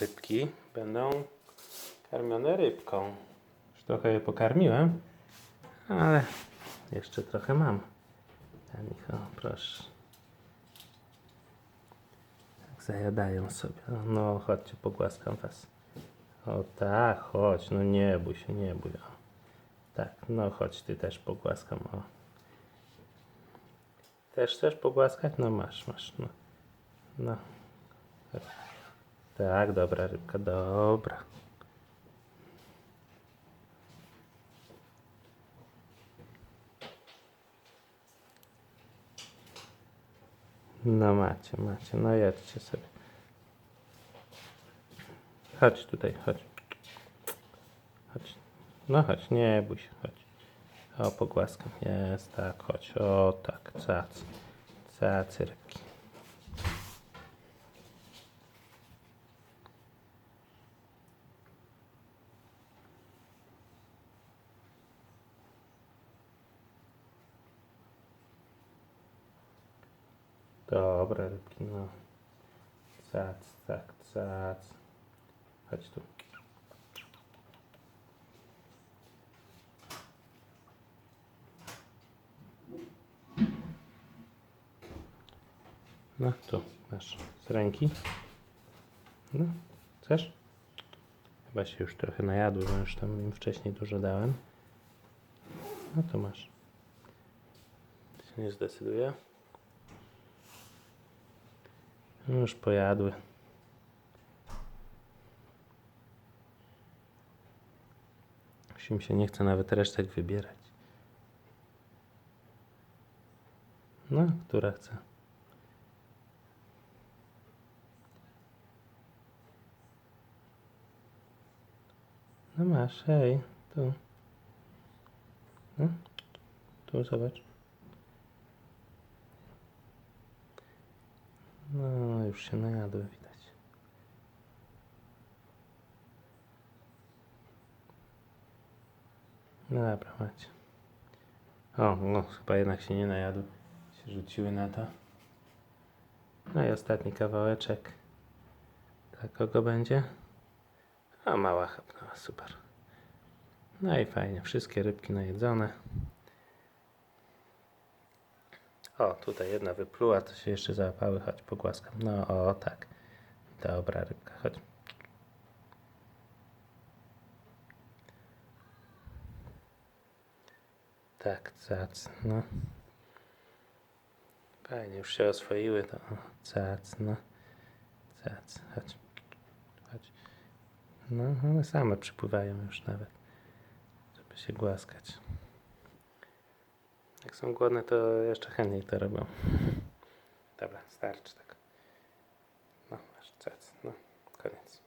rybki będą karmione rybką. Już trochę je pokarmiłem, ale jeszcze trochę mam. Michał, proszę. Tak zajadają sobie. No, chodźcie, pogłaskam was. O tak, chodź, no nie bój się, nie bój. O. Tak, no chodź, ty też pogłaskam. O. Też chcesz pogłaskać? No masz, masz. No. no. Tak, dobra rybka, dobra. No macie, macie, no jedźcie sobie. Chodź tutaj, chodź. Chodź. No chodź, nie bój się, chodź. O, pogłaskam. Jest, tak, chodź. O, tak, cac. Cacy rybki. Dobra, rybki, no. Cac, tak, cac. Chodź tu. No, tu, masz z ręki. No, chcesz? Chyba się już trochę najadły, bo już tam im wcześniej dużo dałem. No to masz. Się nie zdecyduje. No Już pojadły. Już się nie chce nawet resztek wybierać. No, która chce? No masz, hej, tu. No, tu zobacz. No, już się najadły, widać. No dobra, macie. O, no, chyba jednak się nie najadły. Się rzuciły na to. No i ostatni kawałeczek. Dla kogo będzie? A mała chapnęła, super. No i fajnie, wszystkie rybki najedzone. O, tutaj jedna wypluła, to się jeszcze załapały, chodź pogłaskam. No o, tak. Dobra rybka, chodź. Tak, cac, no. Fajnie, już się oswoiły, to o, cac, no. Cac, chodź. Chodź. No, one same przypływają już nawet, żeby się głaskać. Jak są głodne, to jeszcze chętniej to robią. Dobra, starczy tak. No, masz cac, no, koniec.